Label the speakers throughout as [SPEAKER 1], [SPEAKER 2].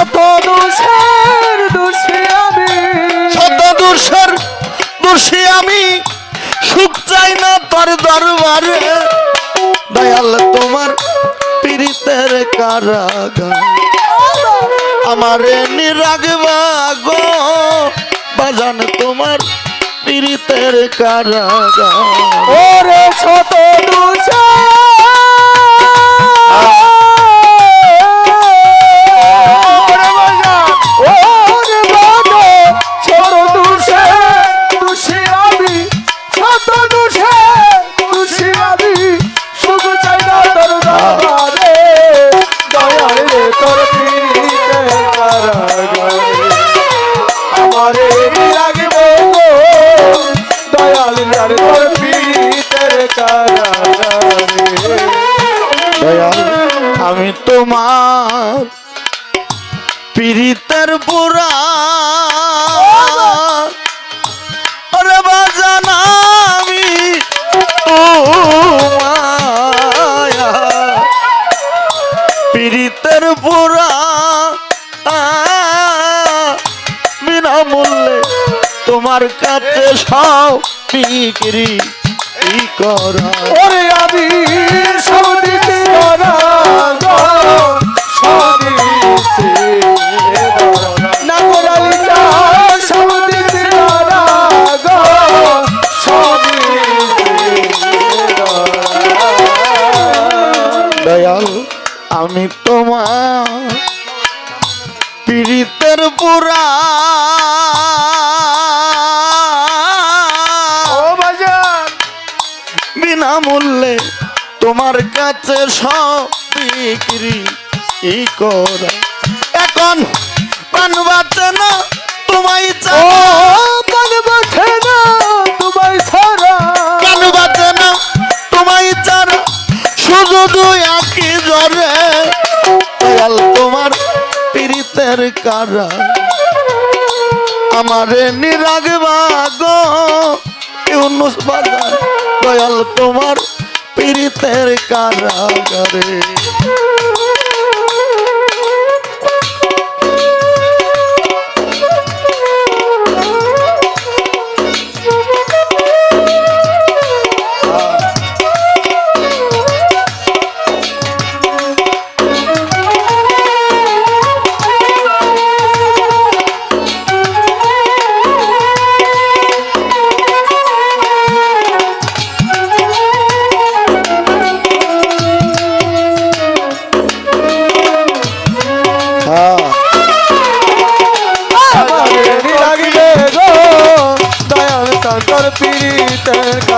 [SPEAKER 1] শত দোষের দোষী আমি।
[SPEAKER 2] শত দোষের দোষী আমি। সুখ চাই না তোর দরবারে। দয়াল তোমার পীড়িতের কারাগার। আমারে নিরাগবা গো বাজান তোমার পীড়িতের কারাগার।
[SPEAKER 1] ওরে শত আমারে
[SPEAKER 2] তোমার কাছে সব বিক্রি করা।
[SPEAKER 1] ওরে আমি
[SPEAKER 2] দয়াল আমি তোমার পীড়িতের বুড়া বিনামূল্যে তোমার কাছে সব বিক্রি করা। এখন প্রাণ বাঁচে না তোমায়
[SPEAKER 1] মন বসে না তোমায় ছাড়া।
[SPEAKER 2] প্রাণ বাঁচে না তোমায় চারা শুধু দুই আঁকি জরে দয়াল তোমার পীড়িতের কারা। আমারে নিরাগবা গো ইউনুস বাজার দয়াল তোমার পীড়িতের কারাগারে।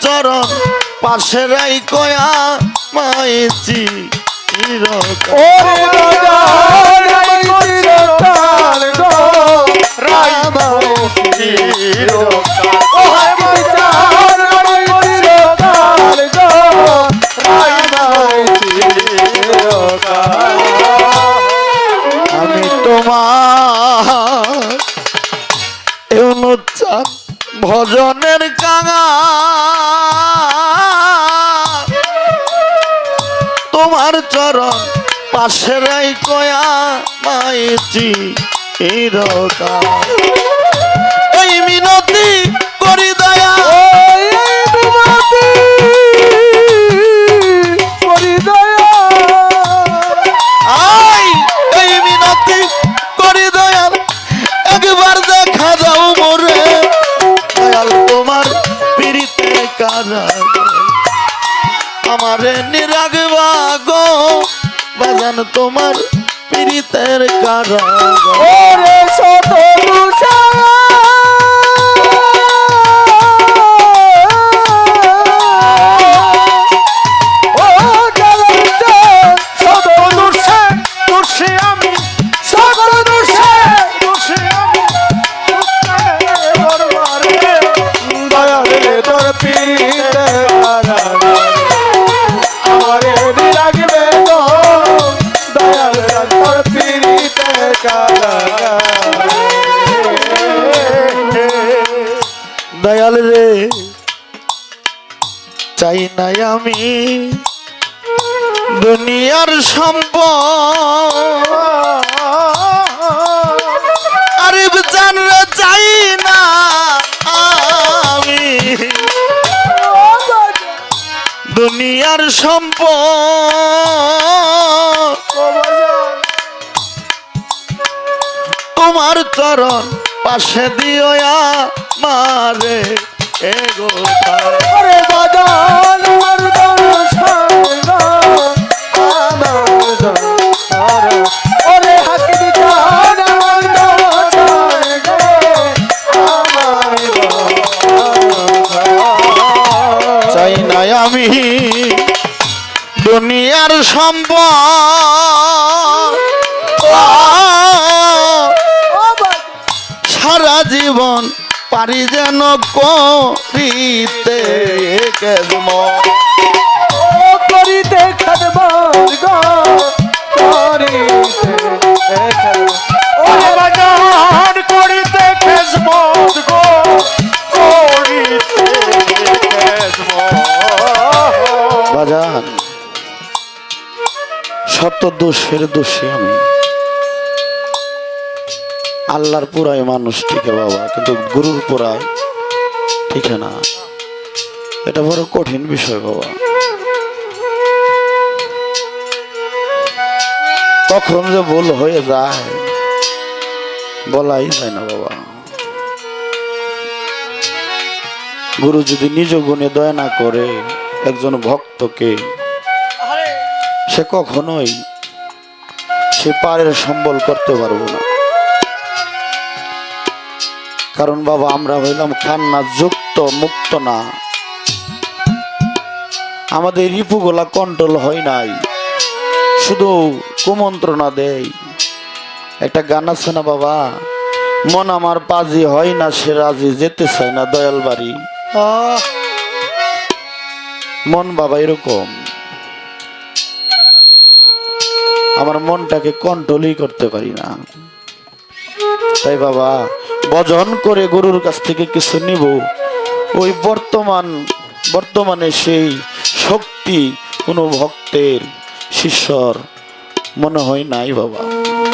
[SPEAKER 2] চরণ পাশে রাই কয়া মাইছি আমি তোমার ভজনের কাঙা তোমার চরণ পাশে রাই কয়া মাইছি হিরকা এই মিনতি করি দয়া। আমারে নিরাগবা গো বাজান তোমার পিড়িতের কারা আমি দুনিয়ার সম্পদ। চাই না আমি। দুনিয়ার সম্পদ। তোমার চরণ পাশে দিও মারে এগো আমি দুনিয়ার সম্পদ। সারা জীবন পারি যেন করিতে কেজম
[SPEAKER 1] বাজান
[SPEAKER 2] শত দোষের দোষী আমি। আল্লাহর পুরাই মানুষ ঠিকে বাবা, কিন্তু গুরুর পুরাই ঠিক না। এটা বড় কঠিন বিষয় বাবা। কখন যে ভুল হয়ে যায়, বলাই যায় না বাবা। গুরু যদি নিজ গুণে দয়া না করে একজন ভক্তকে সে কখনোই সে পারের সম্বল করতে পারব না। কারণ বাবা আমরা হইলাম কান্না যুক্ত মুক্ত না। আমাদের রিপুগুলা কন্ট্রোল হয় নাই। শুধু কুমন্ত্রণা দেয় একটা গান আছে না বাবা? মন আমার পাজি হয় না সে রাজি যেতে চায় না দয়াল বাড়ি। মন বাবা এরকম। আমার মনটাকে কন্ট্রোলই করতে পারি না। তাই বাবা ভজন করে গরুর কাছ থেকে কিছু নিব। ওই বর্তমান, বর্তমানে সেই শক্তি কোনো ভক্তের শিষ্যর মনে হয় নাই বাবা।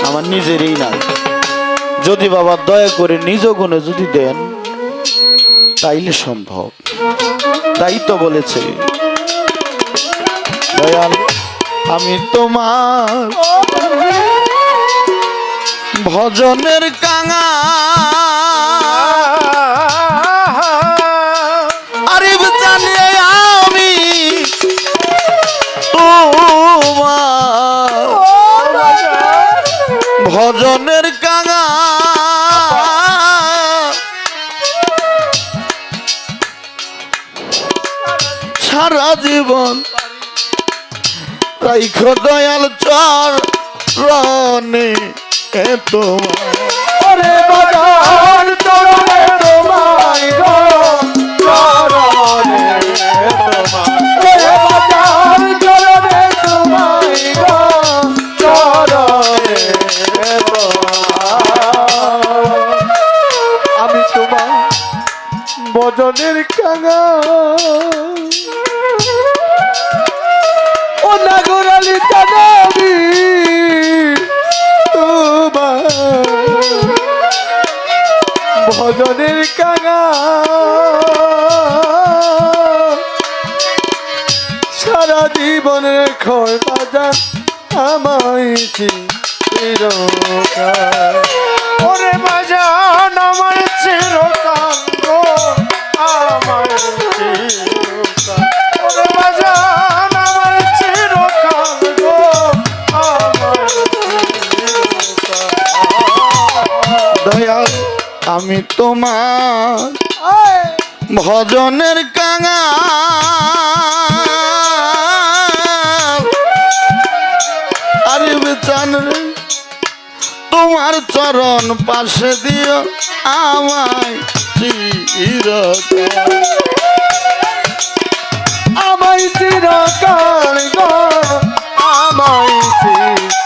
[SPEAKER 2] আমার নিজেরই নাই। যদি বাবা দয়া করে নিজ গুণে যদি দেন, তাইলে সম্ভব। তাই তো বলেছে দয়াল আমি তোমার ভজনের কাঙা। আরে জানিয়ে আমি তোমার ভজনের কাঙা। সারা জীবন রাইখ দয়াল চর রনে এ তোমার।
[SPEAKER 1] ওরে বাজান চরণে তোমায় চরণে তোমায় ওরে আমি তোমার বজনের কাঙা খয় বাজার আমায় চিরকাল। ওরে বাজান আমার চিরকাল গো আমার চিরকাল। ওরে বাজান আমার চিরকাল গো আমার
[SPEAKER 2] দয়াল আমি তোমার ভজনের কাঙা চান রে তোমার চরণ পাশে দিও আমায় চিরকাল।
[SPEAKER 1] আমায় আমায় আমায়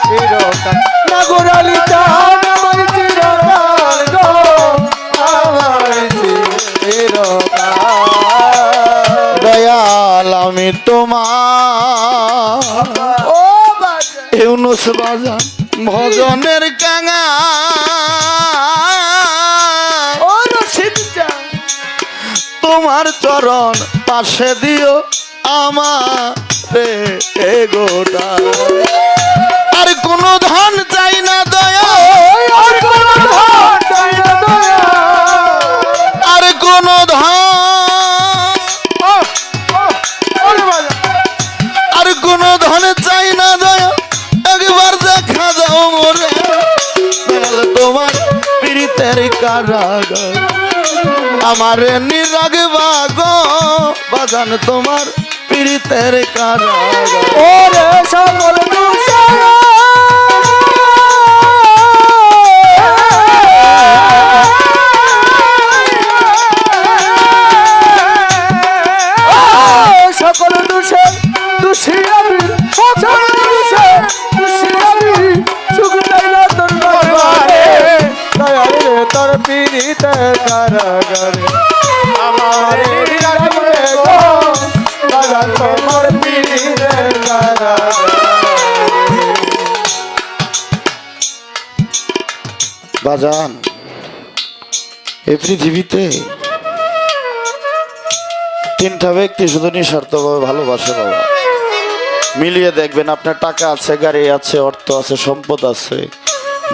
[SPEAKER 1] দয়াল
[SPEAKER 2] আমি তোমার।
[SPEAKER 1] ও রশিদ কাঙা।
[SPEAKER 2] তোমার চরণ পাশে দিও আমারে গোটা আর কোনো ধন পীড়িতের কারাগার। আমার নিরাগবা গো বাজান তোমার পীড়িতের কারাগার।
[SPEAKER 1] ওরে সকল দুষারা পীড়িতে কারাগারে রাখবে গো
[SPEAKER 2] বাজান এই পৃথিবীতে তিনটা ব্যক্তি শুধু নিঃস্বার্থভাবে ভালোবাসে বাবা। মিলিয়ে দেখবেন আপনার টাকা আছে, গাড়ি আছে, অর্থ আছে, সম্পদ আছে।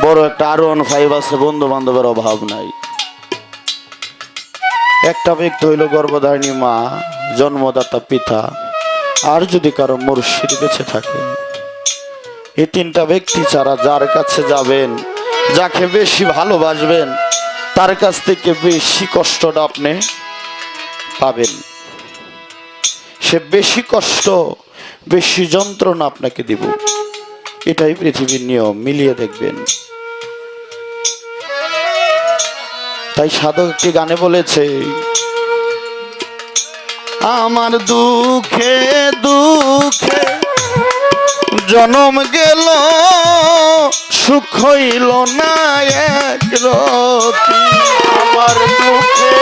[SPEAKER 2] বড় একটা আর ওয়ান ফাইভ আছে বন্ধু বান্ধবের অভাব নাই। একটা ব্যক্তি হইল গর্ভধারিণী মা, জন্মদাতা পিতা, আর যদি কারও মুর্শিদ বেঁচে থাকে। এই তিনটা ব্যক্তি ছাড়া যার কাছে যাবেন, যাকে বেশি ভালোবাসবেন, তার কাছ থেকে বেশি কষ্টটা আপনি পাবেন। সে বেশি কষ্ট, বেশি যন্ত্রণা আপনাকে দিব। এটাই পৃথিবীর নিয়ম, মিলিয়ে দেখবেন। তাই সাধক একটি গানে বলেছে? আমার দুঃখে দুঃখে জনম গেল, সুখ হইল না এক রতি।
[SPEAKER 1] আমার দুঃখে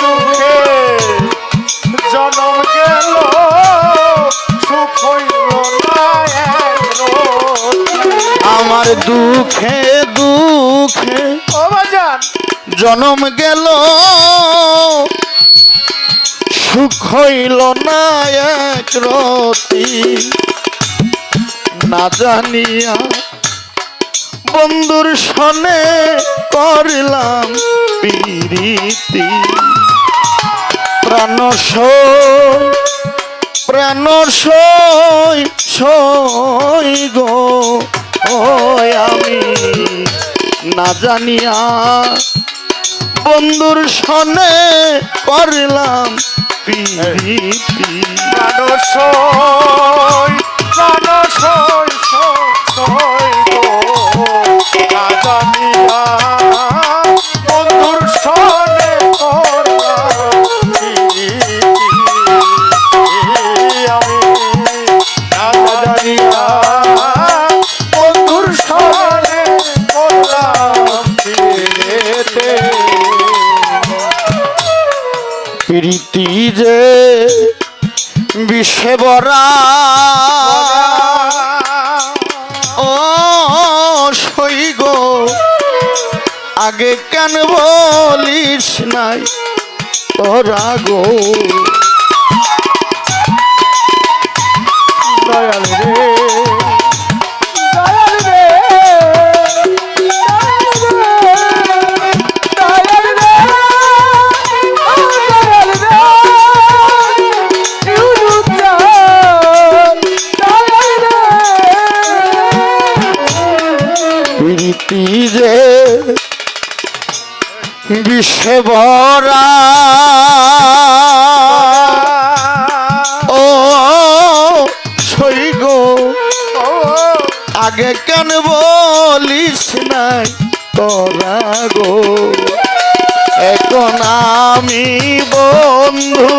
[SPEAKER 1] দুঃখে জনম গেল
[SPEAKER 2] জনম গেল। সুখ হইল না এক রতি। না জানিয়া বন্ধুর সনে করলাম পিরিতি। প্রাণ প্রাণ সই সই আমি না জানিয়া বন্ধুর সনে করলাম
[SPEAKER 1] পিপি মানুষ
[SPEAKER 2] মানুষ যে বিষে বরা। ও সই গো আগে কেন বলিস নাই তোরা গো?
[SPEAKER 1] দয়াল রে।
[SPEAKER 2] প্রীতি যে বিষে ও, সই গো, আগে কেন বলিস নাই তোরা গো? এখন আমি বন্ধু,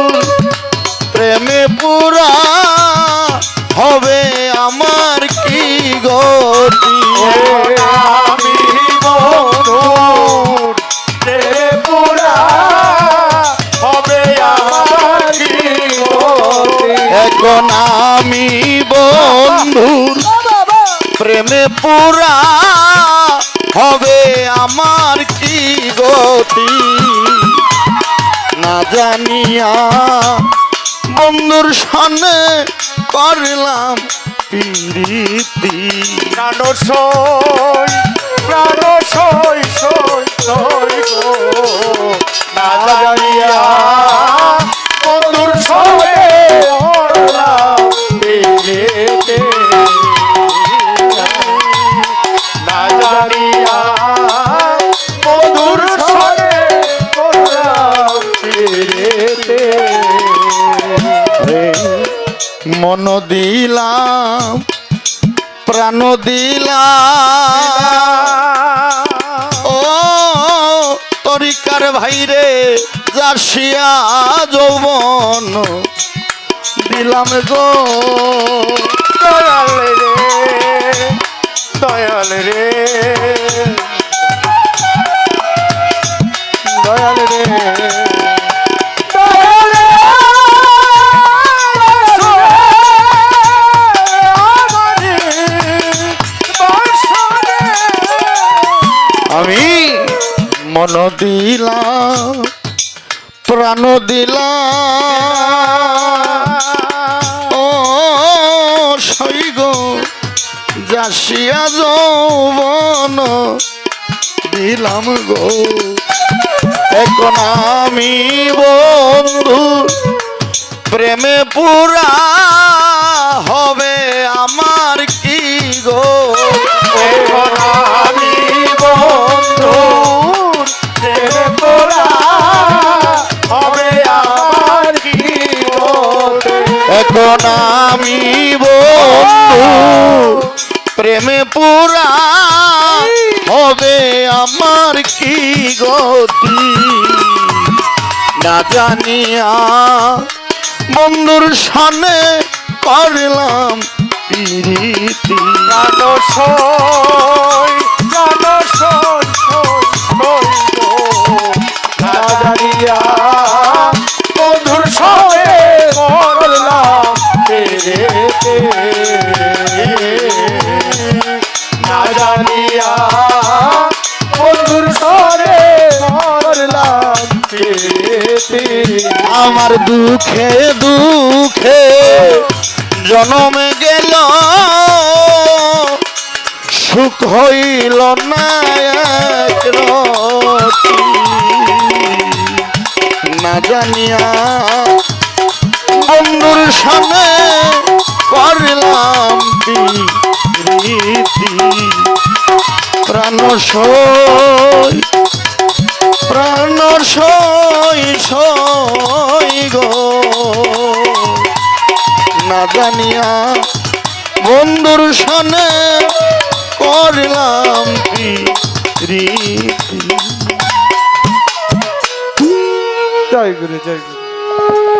[SPEAKER 2] প্রেমে পুরা হবে আমার কি গতি?
[SPEAKER 1] প্রণামী আমি বন্ধুর প্রেমে পুরা হবে আমার কি গতি?
[SPEAKER 2] না জানিয়া বন্ধুর সামনে করলাম
[SPEAKER 3] পিড়িতি সই জানিয়া বন্ধুর
[SPEAKER 2] মন দিলাম প্রাণ দিলাম। ও তরিকার ভাইরে যাসিয়া যৌবন দিলাম গো।
[SPEAKER 3] দয়াল রে। দয়াল রে দয়াল রে।
[SPEAKER 2] আমি মন দিলাম প্রাণ দিলাম। যাসিয়া যৌবন দিলাম গো। এখন আমি বন্ধু প্রেমে পুরা জানিয়া বন্ধুর সামনে করলাম পিরিতি
[SPEAKER 3] Yeah. জানিয়া বন্ধুর সঙ্গে করলাম পেরেতে
[SPEAKER 2] দুঃখে দুঃখে জনমে গেল সুখ হইল না। না জানিয়া বন্ধুর সামনে করলাম রীতি প্রাণ সই জানিয়া বন্ধুর সনে করলাম
[SPEAKER 3] জয় গুরু জয় গুরু।